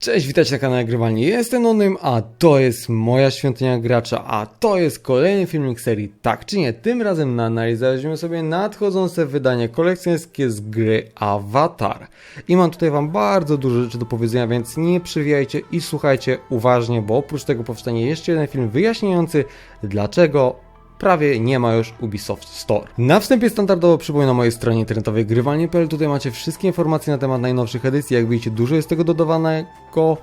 Cześć, witajcie na kanale Grywalnie. Jestem Onym, a to jest moja świątynia gracza, a to jest kolejny filmik serii Tak czy nie. Tym razem na analizę weźmiemy sobie nadchodzące wydanie kolekcjonerskie z gry Avatar. I mam tutaj wam bardzo dużo rzeczy do powiedzenia, więc nie przewijajcie i słuchajcie uważnie, bo oprócz tego powstanie jeszcze jeden film wyjaśniający dlaczego prawie nie ma już Ubisoft Store. Na wstępie standardowo przypominam o mojej stronie internetowej grywalnie.pl. Tutaj macie wszystkie informacje na temat najnowszych edycji. Jak widzicie, dużo jest tego dodawanego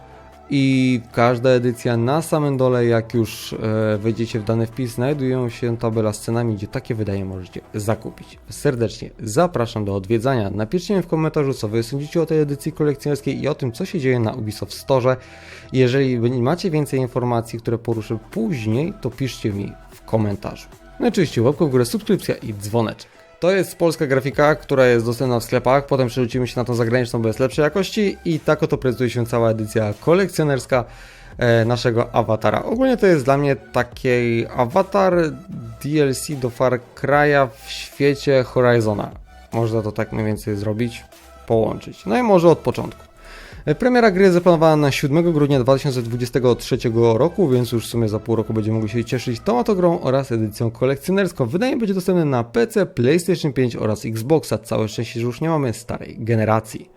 i każda edycja na samym dole, jak już e, wejdziecie w dany wpis, znajdują się tabela z cenami, gdzie takie wydanie możecie zakupić. Serdecznie zapraszam do odwiedzania. Napiszcie mi w komentarzu, co wy sądzicie o tej edycji kolekcjonerskiej i o tym, co się dzieje na Ubisoft Store. Jeżeli macie więcej informacji, które poruszę później, to piszcie mi komentarzu. No i oczywiście łapka w górę, subskrypcja i dzwoneczek. To jest polska grafika, która jest dostępna w sklepach, potem przerzucimy się na tą zagraniczną, bo jest lepszej jakości i tak oto prezentuje się cała edycja kolekcjonerska e, naszego awatara. Ogólnie to jest dla mnie taki awatar DLC do Far Cry'a w świecie Horizona. Można to tak mniej więcej zrobić, połączyć. No i może od początku. Premiera gry zaplanowana na 7 grudnia 2023 roku, więc już w sumie za pół roku będziemy mogli się cieszyć tą oto oraz edycją kolekcjonerską. Wydanie będzie dostępne na PC, PlayStation 5 oraz Xboxa. Całe szczęście, że już nie mamy starej generacji.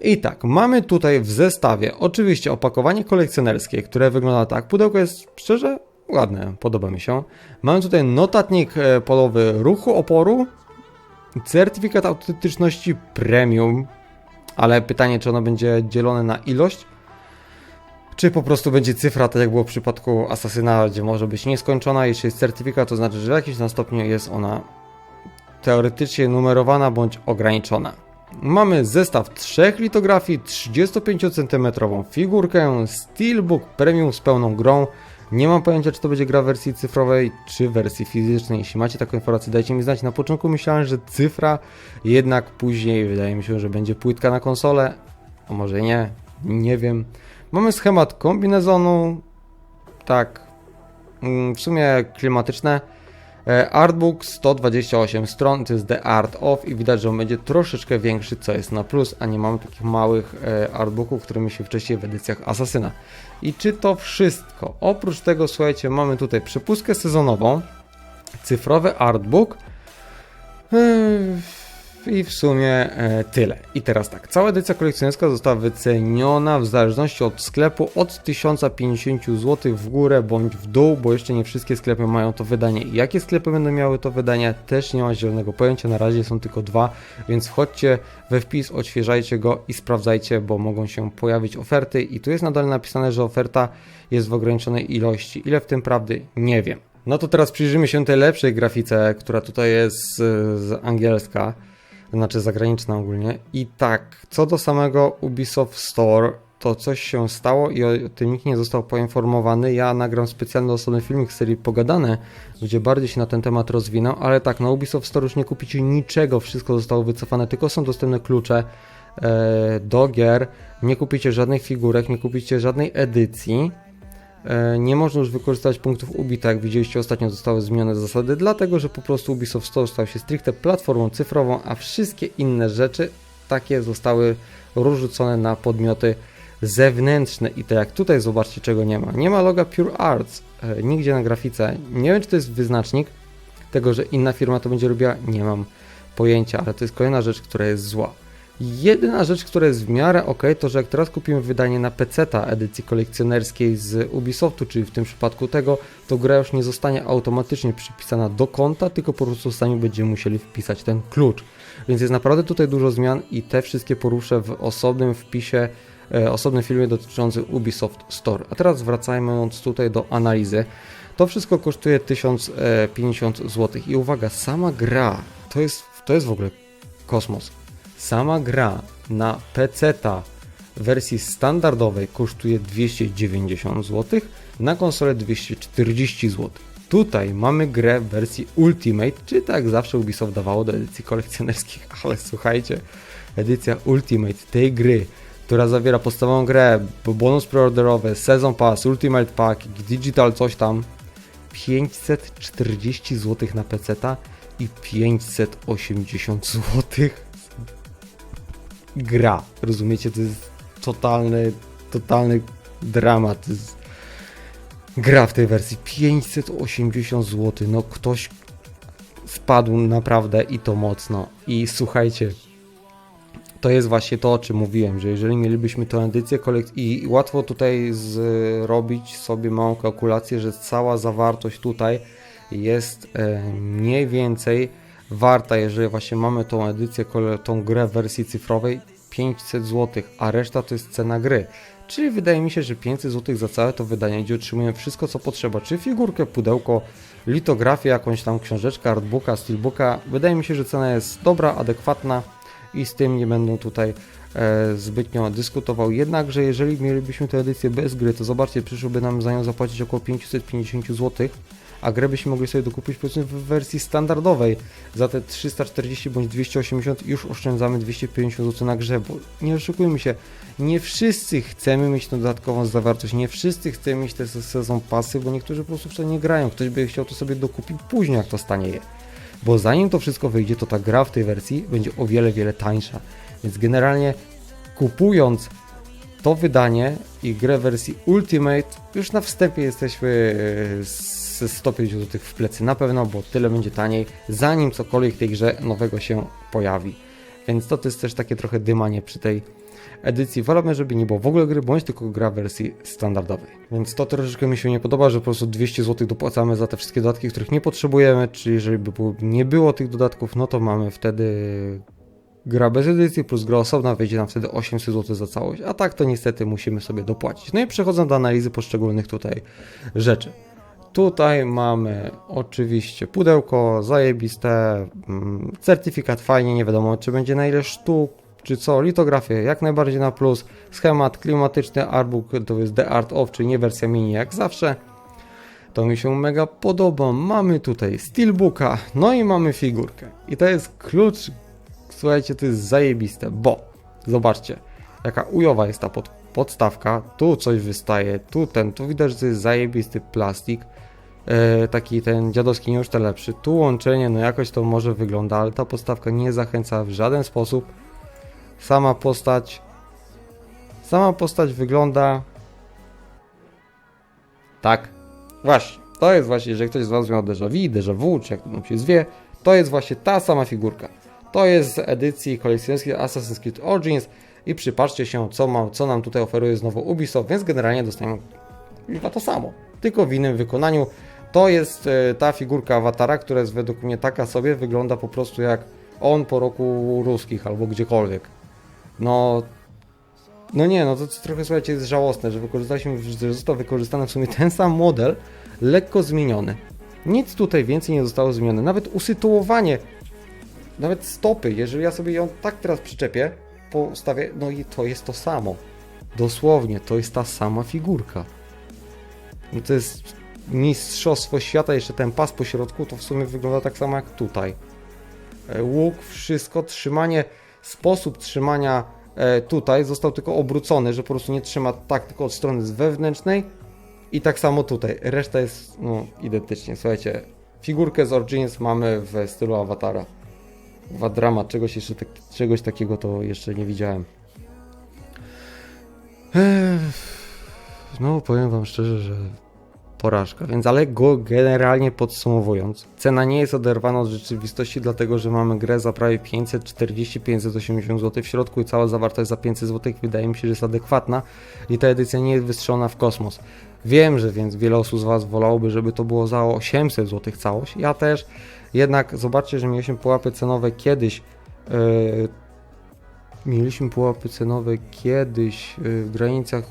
I tak, mamy tutaj w zestawie oczywiście opakowanie kolekcjonerskie, które wygląda tak. Pudełko jest szczerze ładne, podoba mi się. Mamy tutaj notatnik e, polowy ruchu oporu, certyfikat autentyczności premium, ale pytanie, czy ono będzie dzielone na ilość, czy po prostu będzie cyfra, tak jak było w przypadku Asasyna, gdzie może być nieskończona. Jeśli jest certyfikat, to znaczy, że w jakimś tam stopniu jest ona teoretycznie numerowana bądź ograniczona. Mamy zestaw trzech litografii, 35 cm figurkę, Steelbook Premium z pełną grą. Nie mam pojęcia, czy to będzie gra w wersji cyfrowej, czy wersji fizycznej. Jeśli macie taką informację, dajcie mi znać. Na początku myślałem, że cyfra, jednak później wydaje mi się, że będzie płytka na konsolę. A może nie, nie wiem. Mamy schemat kombinezonu, tak, mm, w sumie klimatyczne. E, Artbook 128 stron, to jest The Art of i widać, że on będzie troszeczkę większy, co jest na plus, a nie mamy takich małych e, artbooków, które się wcześniej w edycjach Asasyna. I czy to wszystko? Oprócz tego, słuchajcie, mamy tutaj przepustkę sezonową, cyfrowy artbook, e, i w sumie e, tyle. I teraz tak, cała edycja kolekcjonerska została wyceniona w zależności od sklepu od 1050 zł w górę bądź w dół, bo jeszcze nie wszystkie sklepy mają to wydanie. Jakie sklepy będą miały to wydanie, też nie ma zielonego pojęcia, na razie są tylko dwa, więc wchodźcie we wpis, odświeżajcie go i sprawdzajcie, bo mogą się pojawić oferty i tu jest nadal napisane, że oferta jest w ograniczonej ilości. Ile w tym prawdy? Nie wiem. No to teraz przyjrzymy się tej lepszej grafice, która tutaj jest z, z angielska znaczy zagraniczna ogólnie. I tak, co do samego Ubisoft Store, to coś się stało i o tym nikt nie został poinformowany. Ja nagram specjalny osobny filmik z serii Pogadane, gdzie bardziej się na ten temat rozwinę, ale tak, na Ubisoft Store już nie kupicie niczego, wszystko zostało wycofane, tylko są dostępne klucze e, do gier. Nie kupicie żadnych figurek, nie kupicie żadnej edycji. E, nie można już wykorzystać punktów Ubi, tak jak widzieliście ostatnio zostały zmienione zasady, dlatego że po prostu Ubisoft Store stał się stricte platformą cyfrową, a wszystkie inne rzeczy takie zostały rozrzucone na podmioty zewnętrzne i tak jak tutaj zobaczcie czego nie ma. Nie ma loga Pure Arts e, nigdzie na grafice. Nie wiem czy to jest wyznacznik tego, że inna firma to będzie robiła, nie mam pojęcia, ale to jest kolejna rzecz, która jest zła. Jedyna rzecz, która jest w miarę ok, to że jak teraz kupimy wydanie na PC-ta edycji kolekcjonerskiej z Ubisoftu, czyli w tym przypadku tego, to gra już nie zostanie automatycznie przypisana do konta, tylko po prostu sami będziemy musieli wpisać ten klucz. Więc jest naprawdę tutaj dużo zmian i te wszystkie poruszę w osobnym wpisie, e, osobnym filmie dotyczącym Ubisoft Store. A teraz wracając tutaj do analizy. To wszystko kosztuje 1050 zł i uwaga, sama gra to jest, to jest w ogóle kosmos Sama gra na PC-ta w wersji standardowej kosztuje 290 zł, na konsolę 240 zł. Tutaj mamy grę w wersji Ultimate, czy tak zawsze Ubisoft dawało do edycji kolekcjonerskich, ale słuchajcie, edycja Ultimate tej gry, która zawiera podstawową grę, bonus preorderowy, Season Pass, Ultimate Pack, Digital coś tam, 540 zł na PC-ta i 580 zł gra. Rozumiecie? To jest totalny totalny dramat. To jest gra w tej wersji 580 zł. No ktoś spadł naprawdę i to mocno. I słuchajcie, to jest właśnie to, o czym mówiłem, że jeżeli mielibyśmy tę edycję kolekcji i łatwo tutaj zrobić sobie małą kalkulację, że cała zawartość tutaj jest e, mniej więcej warta, jeżeli właśnie mamy tą edycję, tą grę w wersji cyfrowej 500 zł, a reszta to jest cena gry. Czyli wydaje mi się, że 500 zł za całe to wydanie, gdzie otrzymujemy wszystko co potrzeba, czy figurkę, pudełko, litografię, jakąś tam książeczkę, artbooka, steelbooka. Wydaje mi się, że cena jest dobra, adekwatna i z tym nie będę tutaj e, zbytnio dyskutował. Jednakże jeżeli mielibyśmy tę edycję bez gry, to zobaczcie, przyszłoby nam za nią zapłacić około 550 zł, a grę byśmy mogli sobie dokupić powiedzmy w wersji standardowej. Za te 340 bądź 280 już oszczędzamy 250 zł na grze, bo nie oszukujmy się, nie wszyscy chcemy mieć tą dodatkową zawartość, nie wszyscy chcemy mieć te se- sezon pasy, bo niektórzy po prostu w to nie grają. Ktoś by chciał to sobie dokupić później, jak to stanieje. Bo zanim to wszystko wyjdzie, to ta gra w tej wersji będzie o wiele, wiele tańsza. Więc generalnie kupując to wydanie i grę w wersji Ultimate, już na wstępie jesteśmy ze 150 zł w plecy na pewno, bo tyle będzie taniej, zanim cokolwiek w tej grze nowego się pojawi. Więc to, to jest też takie trochę dymanie przy tej edycji. Wolałbym, żeby nie było w ogóle gry, bądź tylko gra w wersji standardowej. Więc to troszeczkę mi się nie podoba, że po prostu 200 zł dopłacamy za te wszystkie dodatki, których nie potrzebujemy, czyli jeżeli by nie było tych dodatków, no to mamy wtedy gra bez edycji plus gra osobna wyjdzie nam wtedy 800 zł za całość, a tak to niestety musimy sobie dopłacić. No i przechodząc do analizy poszczególnych tutaj rzeczy. Tutaj mamy oczywiście pudełko zajebiste, mm, certyfikat fajnie, nie wiadomo czy będzie na ile sztuk, czy co, litografię jak najbardziej na plus, schemat klimatyczny, artbook to jest The Art of, czyli nie wersja mini jak zawsze. To mi się mega podoba. Mamy tutaj steelbooka, no i mamy figurkę. I to jest klucz, słuchajcie, to jest zajebiste, bo zobaczcie, jaka ujowa jest ta pod, podstawka, tu coś wystaje, tu ten, tu widać, że to jest zajebisty plastik, e, taki ten dziadowski nie już te lepszy, tu łączenie, no jakoś to może wygląda, ale ta podstawka nie zachęca w żaden sposób, sama postać, sama postać wygląda tak, właśnie, to jest właśnie, jeżeli ktoś z Was miał déjà vu, déjà vu, czy jak to się zwie, to jest właśnie ta sama figurka. To jest z edycji kolekcjonerskiej Assassin's Creed Origins i przypatrzcie się, co, ma, co nam tutaj oferuje znowu Ubisoft, więc generalnie dostaniemy chyba to samo, tylko w innym wykonaniu. To jest e, ta figurka awatara, która jest według mnie taka sobie, wygląda po prostu jak on po roku ruskich albo gdziekolwiek. No, no nie, no to trochę słuchajcie jest żałosne, że wykorzystaliśmy, że został wykorzystany w sumie ten sam model, lekko zmieniony. Nic tutaj więcej nie zostało zmienione, nawet usytuowanie, nawet stopy, jeżeli ja sobie ją tak teraz przyczepię, postawię, no i to jest to samo. Dosłownie, to jest ta sama figurka. No to jest mistrzostwo świata, jeszcze ten pas po środku, to w sumie wygląda tak samo jak tutaj. E, Łuk, wszystko, trzymanie, sposób trzymania e, tutaj został tylko obrócony, że po prostu nie trzyma tak tylko od strony wewnętrznej i tak samo tutaj. Reszta jest no, identycznie. Słuchajcie, figurkę z Origins mamy w stylu awatara. Dwa dramat, czegoś jeszcze tak, czegoś takiego to jeszcze nie widziałem. No powiem wam szczerze, że porażka. Więc ale go generalnie podsumowując, cena nie jest oderwana od rzeczywistości, dlatego że mamy grę za prawie 540-580 zł w środku i cała zawartość za 500 zł wydaje mi się, że jest adekwatna i ta edycja nie jest wystrzelona w kosmos. Wiem, że więc wiele osób z Was wolałoby, żeby to było za 800 zł całość. Ja też. Jednak zobaczcie, że mieliśmy pułapy cenowe kiedyś. Yy, mieliśmy pułapy cenowe kiedyś yy, w granicach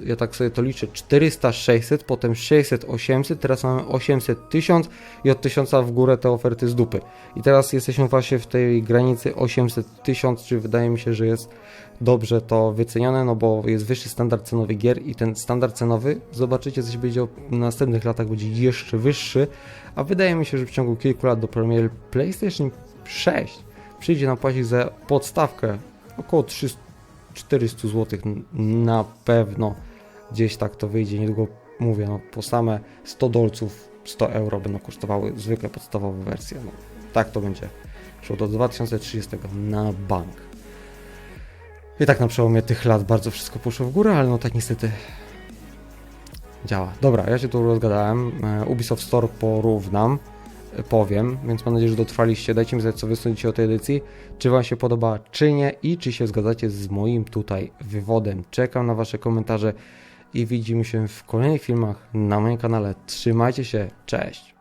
ja tak sobie to liczę, 400, 600, potem 600, 800, teraz mamy 800, 1000 i od 1000 w górę te oferty z dupy. I teraz jesteśmy właśnie w tej granicy 800, 1000, czy wydaje mi się, że jest dobrze to wycenione, no bo jest wyższy standard cenowy gier i ten standard cenowy, zobaczycie, coś będzie w następnych latach będzie jeszcze wyższy, a wydaje mi się, że w ciągu kilku lat do premiery PlayStation 6 przyjdzie nam płacić za podstawkę około 300 400 zł na pewno gdzieś tak to wyjdzie. Niedługo mówię, no po same 100 dolców, 100 euro będą kosztowały zwykłe podstawowe wersje. No, tak to będzie szło do 2030 na bank. I tak na przełomie tych lat bardzo wszystko poszło w górę, ale no tak niestety działa. Dobra, ja się tu rozgadałem. E, Ubisoft Store porównam, powiem, więc mam nadzieję, że dotrwaliście. Dajcie mi znać, co wy sądzicie o tej edycji, czy wam się podoba, czy nie i czy się zgadzacie z moim tutaj wywodem. Czekam na wasze komentarze i widzimy się w kolejnych filmach na moim kanale. Trzymajcie się, cześć!